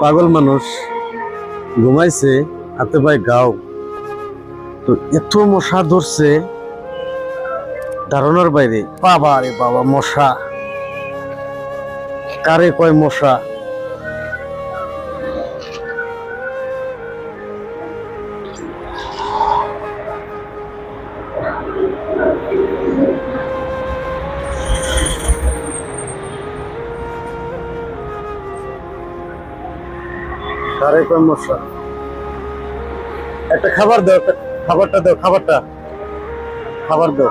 পাগল মানুষ ঘুমাইছে, হাতে পায়ে গাও। তো এত মশা ধরছে ধারণার বাইরে। বাবা রে বাবা, মশা। কারে কয় মশা? একটা খাবার দাও খাবারটা দাও, খাবারটা। খাবার দাও।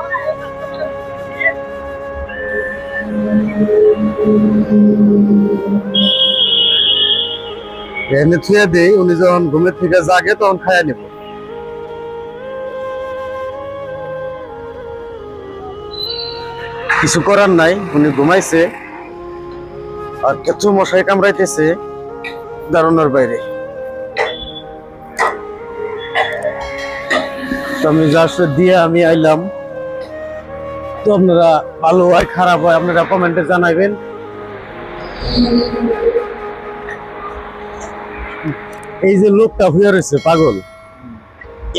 উনি যখন ঘুমের থেকে জাগে, তখন খাইয়া নেব। কিছু করার নাই, উনি ঘুমাইছে। আর এত মশাই কামড়াইতেছে। দারুণার বাইরে। আমি জাস্ট দিয়ে আমি আইলাম। তো আপনারা ভালো হয়, খারাপ হয়, আপনারা কমেন্টে জানাবেন এই যে লোকটা হয়ে রয়েছে, পাগল।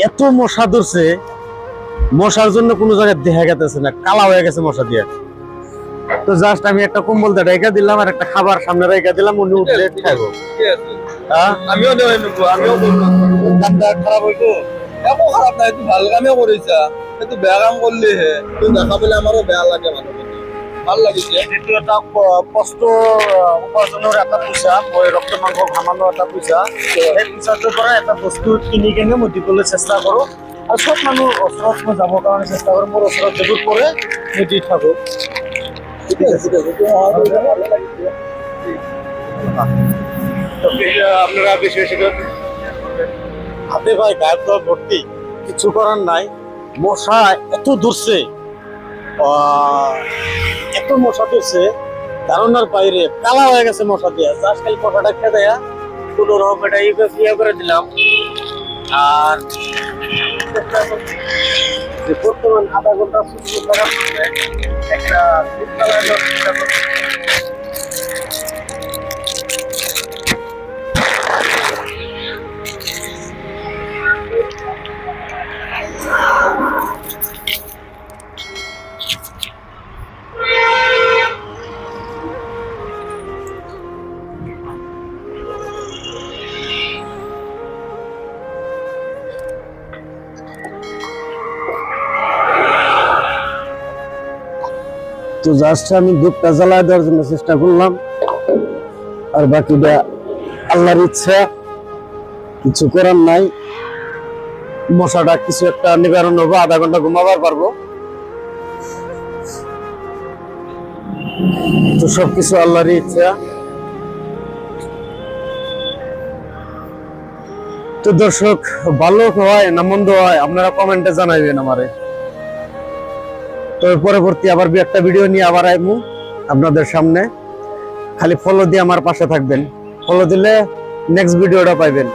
এত মশা ধরছে, মশার জন্য কোনো জায়গায় দেখা গেতেছে না, কালা হয়ে গেছে মশা দিয়ে। তো জাস্ট আমি একটা কম্বল দিয়ে রেখে দিলাম আর একটা খাবার সামনে রেখে দিলাম উনি উঠলে খাইবো। হ্যাঁ? আমিও আমিও খারাপ হইতো একো খারাপ নাই তুই ভালো কামে কৰিছা এইটো বেয়া কাম কৰিলি হে তুই দেখা পেলে আমাৰো বেয়া লাগে মানুহখিনি ভালো লাগিছে যেহেতু এটা কষ্ট উপাৰ্জনৰ এটা পইচা মই ৰক্ত মাংস ঘামানোৰ এটা পইচা সেই পইচাটোৰ পৰা এটা বস্তু কিনি কেনে মই দিবলৈ চেষ্টা কৰোঁ আৰু চব মানুহ ওচৰত মই যাবৰ কাৰণে চেষ্টা কৰোঁ মোৰ ওচৰত যিবোৰ পৰে মই দি থাকোঁ আপনারা বেশি বেশি হাতে ভাই গায়ের তো ভর্তি। কিছু করার নাই। মশা এত আহ, এত মশা ধরছে। ধারণার বাইরে কালা হয়ে গেছে মশা দিয়ে। জাস্ট খালি মশাটা খেয়ে দেয়া। কোনো রকম ইয়ে করে- দিলাম। আর যে বর্তমান আধা ঘণ্টা একটা তো জাস্ট আমি দুধটা জ্বালায় দেওয়ার জন্য চেষ্টা করলাম। আর বাকিটা আল্লাহর ইচ্ছা, কিছু করার নাই। মশাটা কিছু একটা নিবারণ হব, আধা ঘণ্টা ঘুমাবার পারব। তো সবকিছু আল্লাহরই ইচ্ছা। তো দর্শক, ভালো হয় না মন্দ হয়, আপনারা কমেন্টে জানাইবেন আমারে। তো পরবর্তী আবার একটা ভিডিও নিয়ে আবার আইমু আপনাদের সামনে। খালি ফলো দিয়ে আমার পাশে থাকবেন। ফলো দিলে নেক্সট ভিডিওটা পাইবেন।